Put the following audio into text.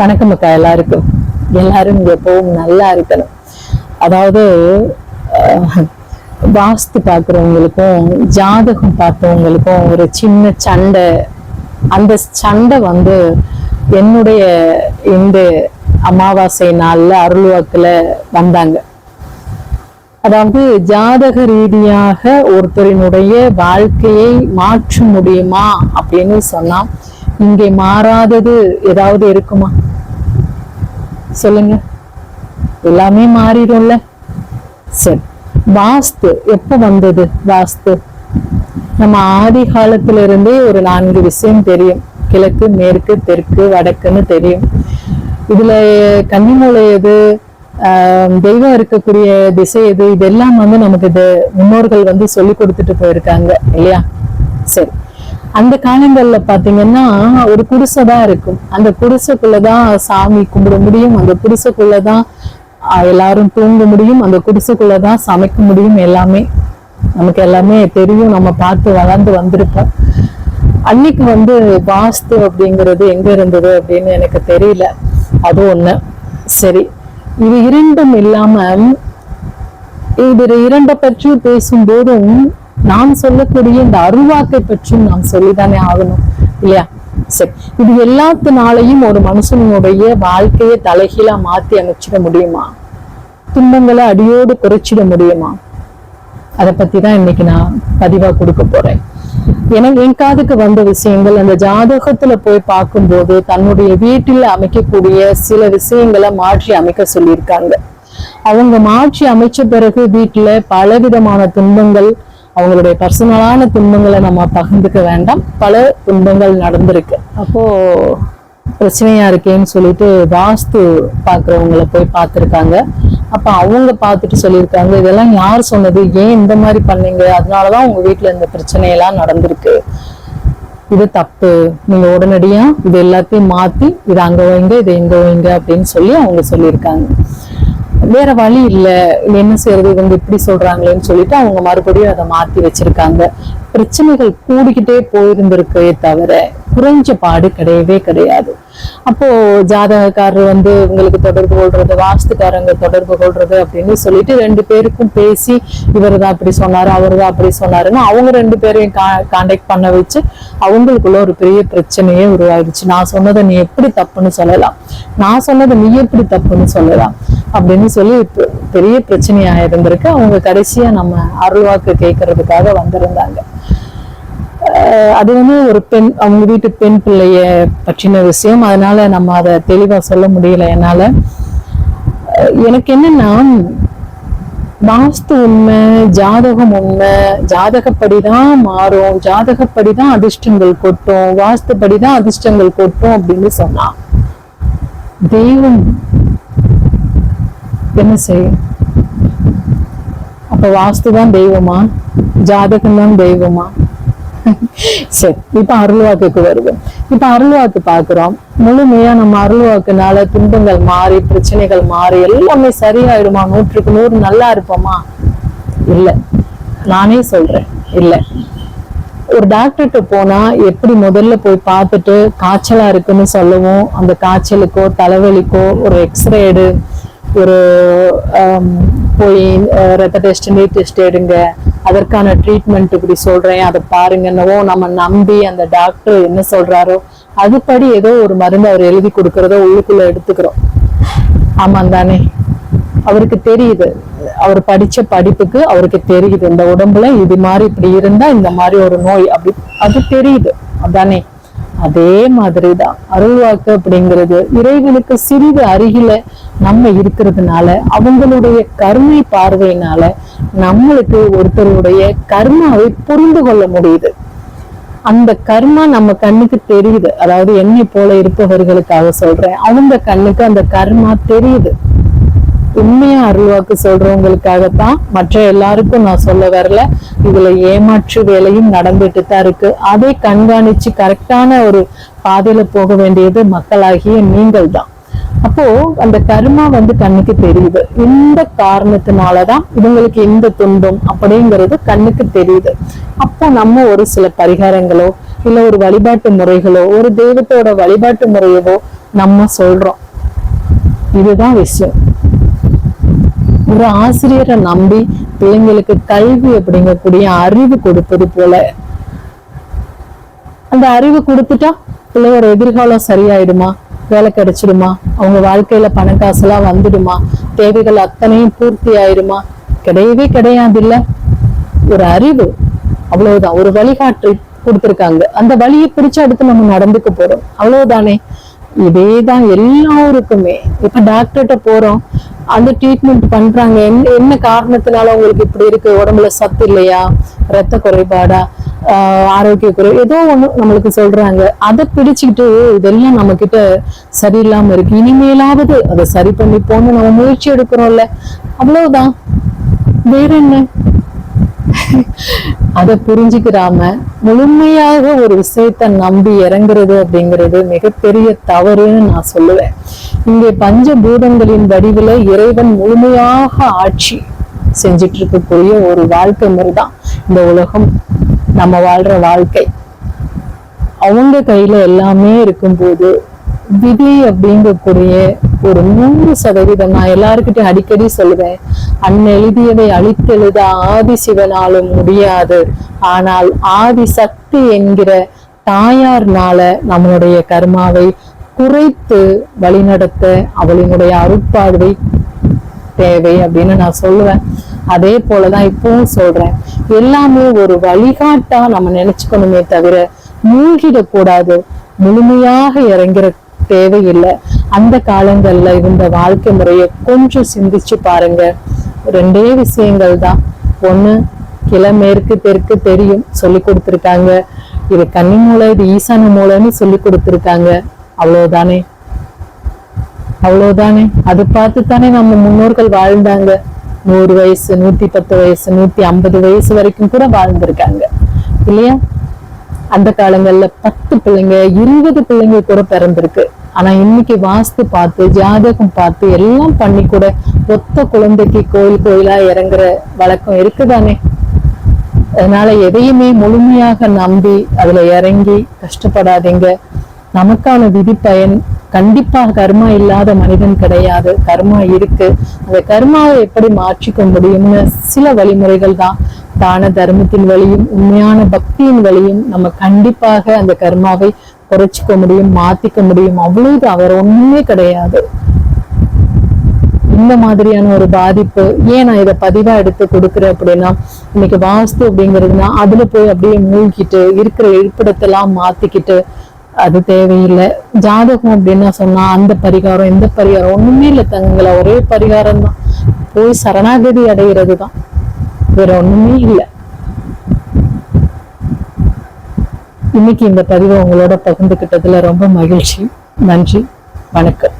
வணக்கம் அக்கா எல்லாருக்கும். எல்லாரும் எப்பவும் நல்லா இருக்கணும். அதாவது வாஸ்து பார்க்குறவங்களுக்கும் ஜாதகம் பார்த்தவங்களுக்கும் ஒரு சின்ன சண்டை. அந்த சண்டை வந்து என்னுடைய இந்த அமாவாசை நாளில் அருள்வாக்கில் வந்தாங்க. அதாவது ஜாதக ரீதியாக ஒருத்தரினுடைய வாழ்க்கையை மாற்ற முடியுமா அப்படின்னு சொன்னால் இங்கே மாறாதது ஏதாவது இருக்குமா? சொல்லுங்க. எல்லாமே மாறிடும்ல. சரி. வாஸ்து எப்ப வந்தது வாஸ்து? நம்ம ஆதி காலத்துல இருந்தே ஒரு நான்கு விஷயம் தெரியும். கிழக்கு மேற்கு தெற்கு வடக்குன்னு தெரியும். இதுல கன்னிமூலை எது? ஆஹ் தெய்வம் இருக்கக்கூடிய திசை எது? இதெல்லாம் வந்து நமக்கு இது முன்னோர்கள் வந்து சொல்லி கொடுத்துட்டு போயிருக்காங்க இல்லையா? சரி. அந்த காலங்கள்ல பாத்தீங்கன்னா ஒரு குடிசை தான் இருக்கும். அந்த குடிசைக்குள்ளதான் சாமி கும்பிட முடியும். அந்த குடிசைக்குள்ளதான் எல்லாரும் தூங்க முடியும். அந்த குடிசைக்குள்ளதான் சமைக்க முடியும் எல்லாமே. நமக்கு எல்லாமே தெரியும். நம்ம பார்த்து வளர்ந்து வந்திருப்போம். அன்னைக்கு வந்து வாஸ்து அப்படிங்கிறது எங்க இருந்தது அப்படின்னு எனக்கு தெரியல. அது ஒண்ணு. சரி. இது இரண்டும் இல்லாம இது இரண்டை பற்றியும் பேசும்போதும் நாம் சொல்லக்கூடிய இந்த அருள்வாக்கை பற்றியும் நாம் சொல்லிதானே ஆகணும் இல்லையா? சரி இது எல்லாத்தினாலையும் ஒரு மனுஷனுடைய வாழ்க்கையை தலைகீழா மாத்தி அமைச்சிட முடியுமா? துன்பங்களை அடியோடு குறைச்சிட முடியுமா? அதை பத்தி தான் இன்னைக்கு நான் பதிவா கொடுக்க போறேன். எனக்கு என் காதுக்கு வந்த விஷயங்கள் அந்த ஜாதகத்துல போய் பார்க்கும்போது தன்னுடைய வீட்டில் அமைக்கக்கூடிய சில விஷயங்களை மாற்றி அமைக்க சொல்லியிருக்காங்க. அவங்க மாற்றி அமைச்ச பிறகு வீட்டுல பலவிதமான துன்பங்கள் அவங்களுடைய பர்சனலான துன்பங்களை நம்ம பகிர்ந்துக்க வேண்டாம். பல துன்பங்கள் நடந்திருக்கு. அப்போ பிரச்சனையா இருக்கேன்னு சொல்லிட்டு வாஸ்து பாக்குறவங்கள போய் பார்த்துருக்காங்க. அப்ப அவங்க பார்த்துட்டு சொல்லியிருக்காங்க இதெல்லாம் யார் சொன்னது? ஏன் இந்த மாதிரி பண்ணீங்க? அதனாலதான் உங்க வீட்டுல இந்த பிரச்சனையெல்லாம் நடந்திருக்கு. இது தப்பு. நீங்க உடனடியா இது எல்லாத்தையும் மாத்தி இது அங்க வைங்க இது எங்க வைங்க அப்படின்னு சொல்லி அவங்க சொல்லியிருக்காங்க. வேற வழி இல்ல. என்ன செய்யறது இவங்க இப்படி சொல்றாங்களேன்னு சொல்லிட்டு அவங்க மறுபடியும் அதை மாத்தி வச்சிருக்காங்க. பிரச்சனைகள் கூடிக்கிட்டே போயிருந்திருக்கே தவிர குறைஞ்ச பாடு கிடையவே கிடையாது. அப்போ ஜாதகக்காரர் வந்து உங்களுக்கு தொடர்பு கொள்றது வாஸ்துக்காரங்க தொடர்பு கொள்றது அப்படின்னு சொல்லிட்டு ரெண்டு பேருக்கும் பேசி இவர் தான் அப்படி சொன்னாரு அவர் தான் அப்படி சொன்னாருன்னு அவங்க ரெண்டு பேரையும் கான்டாக்ட் பண்ண வச்சு அவங்களுக்குள்ள ஒரு பெரிய பிரச்சனையே உருவாயிடுச்சு நான் சொன்னதை நீ எப்படி தப்புன்னு சொல்லலாம். நான் சொன்னதை நீ எப்படி தப்புன்னு சொல்லலாம். அப்படின்னு சொல்லி பெரிய பிரச்சனையா இருந்திருக்கு. அவங்க கடைசியா நம்ம அருள்வாக்கு கேட்கறதுக்காக வந்திருந்தாங்க. அஹ் அது வந்து ஒரு பெண் அவங்க வீட்டு பெண் பிள்ளைய பற்றின விஷயம். அதனால நம்ம அதை தெளிவா சொல்ல முடியல என்னால. எனக்கு என்னன்னா வாஸ்து உண்மை ஜாதகம் உண்மை ஜாதகப்படிதான் மாறும் ஜாதகப்படிதான் அதிர்ஷ்டங்கள் கொட்டும் வாஸ்துப்படிதான் அதிர்ஷ்டங்கள் கொட்டும் அப்படின்னு சொன்னா தெய்வம் என்ன செய்யும் அப்ப வாஸ்து தான் தெய்வமா? ஜாதகம் தான் தெய்வமா? சரி இப்ப அருள்வாக்குக்கு வருவோம். இப்ப அருள்வாக்கு பாக்குறோம். முழுமையா நம்ம அருள்வாக்குனால துன்பங்கள் மாறி பிரச்சனைகள் மாறி எல்லாமே சரியாயிடுமா? நூற்றுக்கு நூறு நல்லா இருப்போமா? இல்ல. நானே சொல்றேன் இல்ல. ஒரு டாக்டர்கிட்ட போனா எப்படி முதல்ல போய் பார்த்துட்டு காய்ச்சலா இருக்குன்னு சொல்லவும்? அந்த காய்ச்சலுக்கோ தலைவலிக்கோ ஒரு எக்ஸ்ரே எடு. ஒரு போய் ரத்த டெஸ்ட் நீட் டெஸ்ட் எடுங்க. அதற்கான ட்ரீட்மெண்ட் இப்படி சொல்றேன். அதை பாருங்கன்னவோ நம்ம நம்பி அந்த டாக்டர் என்ன சொல்றாரோ அதுபடி ஏதோ ஒரு மருந்து அவர் எழுதி கொடுக்கறதோ உள்ளுக்குள்ள எடுத்துக்கிறோம். ஆமாம் தானே அவருக்கு தெரியுது. அவர் படிச்ச படிப்புக்கு அவருக்கு தெரியுது. இந்த உடம்புல இது மாதிரி இப்படி இருந்தா இந்த மாதிரி ஒரு நோய் அப்படி அது தெரியுது. அதானே. அதே மாதிரிதான். அருள்வாக்கு அப்படிங்கிறது இறைவனுக்கு சிறிது அருகில நம்ம இருக்கிறதுனால அவங்களுடைய கருணை பார்வையினால நம்மளுக்கு ஒருத்தருடைய கர்மாவை புரிந்து கொள்ள முடியுது. அந்த கர்மா நம்ம கண்ணுக்கு தெரியுது. அதாவது என்னை போல இருப்பவர்களுக்காக சொல்றேன். அவங்க கண்ணுக்கு அந்த கர்மா தெரியுது. உண்மையா அருள்வாக்கு சொல்றவங்களுக்காகத்தான் மற்ற எல்லாருக்கும் நான் சொல்ல வரல. இதுல ஏமாற்று வேலையும் நடந்துட்டு தான் இருக்கு. அதை கண்காணிச்சு கரெக்டான ஒரு பாதையில போக வேண்டியது மக்களாகிய நீங்கள் தான் அப்போ அந்த கர்மா வந்து கண்ணுக்கு தெரியுது. இந்த காரணத்தினாலதான் இவங்களுக்கு இந்த துன்பம் அப்படிங்கிறது கண்ணுக்கு தெரியுது. அப்போ நம்ம ஒரு சில பரிகாரங்களோ இல்ல ஒரு வழிபாட்டு முறைகளோ ஒரு தெய்வத்தோட வழிபாட்டு முறையவோ நம்ம சொல்றோம். இதுதான் விஷயம். ஒரு ஆசிரியரை நம்பி பிள்ளைங்களுக்கு கல்வி அப்படிங்கக்கூடிய அறிவு கொடுப்பது போல. அந்த அறிவு கொடுத்துட்டா பிள்ளையோட எதிர்காலம் சரியாயிடுமா? வேலை கிடைச்சிடுமா? அவங்க வாழ்க்கையில பண காசெல்லாம் வந்துடுமா? தேவைகள் அத்தனையும் பூர்த்தி ஆயிடுமா? கிடையவே கிடையாது இல்ல ஒரு அறிவு அவ்வளவுதான். ஒரு வழிகாட்டி கொடுத்துருக்காங்க. அந்த வழியை பிடிச்சு அடுத்து நம்ம நடந்துக்க போறோம். அவ்வளவுதானே. இதேதான் எல்லாருக்குமே. இப்ப டாக்டர்கிட்ட போறோம். அந்த ட்ரீட்மெண்ட் பண்றாங்க. என்ன என்ன காரணத்தினால உங்களுக்கு இப்படி இருக்கு? உடம்புல சத்து இல்லையா? ரத்த குறைபாடா? ஆரோக்கிய குறை ஏதோ ஒன்று நம்மளுக்கு சொல்றாங்க. அதை பிடிச்சுக்கிட்டு இதெல்லாம் நம்ம கிட்ட சரியில்லாம இருக்கு. இனிமேலாவது அதை சரி பண்ணி போன்னு நம்ம முயற்சி எடுக்கிறோம்ல. அவ்வளவுதான். வேற என்ன? அதை புரிஞ்சுக்கிறாம முழுமையாக ஒரு விஷயத்தை நம்பி இறங்குறது அப்படிங்கிறது மிகப்பெரிய தவறுன்னு நான் சொல்லுவேன். இங்கே பஞ்சபூதங்களின் வடிவில இறைவன் முழுமையாக ஆட்சி செஞ்சிட்டு இருக்கக்கூடிய ஒரு வாழ்க்கை முறைதான் இந்த உலகம். நம்ம வாழ்ற வாழ்க்கை. அவங்க கையில எல்லாமே இருக்கும்போது விதி அப்படிங்கக்கூடிய ஒரு நூறு சதவீதம் நான் எல்லாருக்கிட்டையும் அடிக்கடி சொல்லுவேன். அண்ணெழுதியதை அழித்தெழுத ஆதி சிவனாலும் முடியாது. ஆனால் ஆதி சக்தி என்கிற தாயார்னால நம்மளுடைய கர்மாவை குறைத்து வழிநடத்த அவளினுடைய அருட்பார்வை தேவை அப்படின்னு நான் சொல்லுவேன். அதே போலதான் இப்பவும் சொல்றேன். எல்லாமே ஒரு வழிகாட்டா நம்ம நினைச்சுக்கணுமே தவிர மூழ்கிடக்கூடாது. முழுமையாக இறங்கிற தேவையில்லை. அந்த காலங்கள்ல இருந்த வாழ்க்கை முறையை கொஞ்சம் சிந்திச்சு பாருங்க. ரெண்டே விஷயங்கள் தான். ஒன்று கிழமேற்கு தெற்கு தெரியும் சொல்லி கொடுத்துருக்காங்க. இது கன்னி மூளை இது ஈசான மூளைன்னு சொல்லி கொடுத்துருக்காங்க. அவ்வளவுதானே? அவ்வளவுதானே? அது பார்த்து தானே நம்ம முன்னோர்கள் வாழ்ந்தாங்க. நூறு வயசு நூத்தி பத்து வயசு நூத்தி ஐம்பது வயசு வரைக்கும் கூட வாழ்ந்திருக்காங்க. இல்லையா? அந்த காலங்கள்ல பத்து பிள்ளைங்க இருபது பிள்ளைங்க கூட பிறந்திருக்கு. ஆனா இன்னைக்கு வாஸ்து பார்த்து ஜாதகம் பார்த்து எல்லாம் பண்ணி கூட ஒத்த குழந்தைக்கு கோயில் கோயிலா இறங்குற வழக்கம் இருக்குதானே? அதனால எதையுமே முழுமையாக நம்பி அதுல இறங்கி கஷ்டப்படாதீங்க. நமக்கான விதி பயன் கண்டிப்பா கர்மா இல்லாத மனிதன் கிடையாது. கர்மா இருக்கு. அந்த கர்மாவை எப்படி மாற்றிக்க முடியும்னு சில வழிமுறைகள் தான். தான தர்மத்தின் வழியும் உண்மையான பக்தியின் வழியும் நம்ம கண்டிப்பாக அந்த கர்மாவை குறைச்சிக்க முடியும் மாத்திக்க முடியும். அவ்வளவுதான் அவர் ஒண்ணுமே கிடையாது. இந்த மாதிரியான ஒரு பாதிப்பு ஏன் நான் இதை பதிவா எடுத்து கொடுக்குறேன் அப்படின்னா இன்னைக்கு வாஸ்து அப்படிங்கிறதுனா அதுல போய் அப்படியே மூழ்கிட்டு இருக்கிற இருப்பிடத்தெல்லாம் மாத்திக்கிட்டு அது தேவையில்லை. ஜாதகம் அப்படின்னு சொன்னா அந்த பரிகாரம் இந்த பரிகாரம் ஒண்ணுமே இல்லை தங்களை ஒரே பரிகாரம் தான் போய் சரணாகதி அடைகிறது தான் வேற ஒண்ணுமே இல்லை. இன்னைக்கு இந்த பதிவை உங்களோட பகிர்ந்துக்கிட்டதுல ரொம்ப மகிழ்ச்சி. நன்றி. வணக்கம்.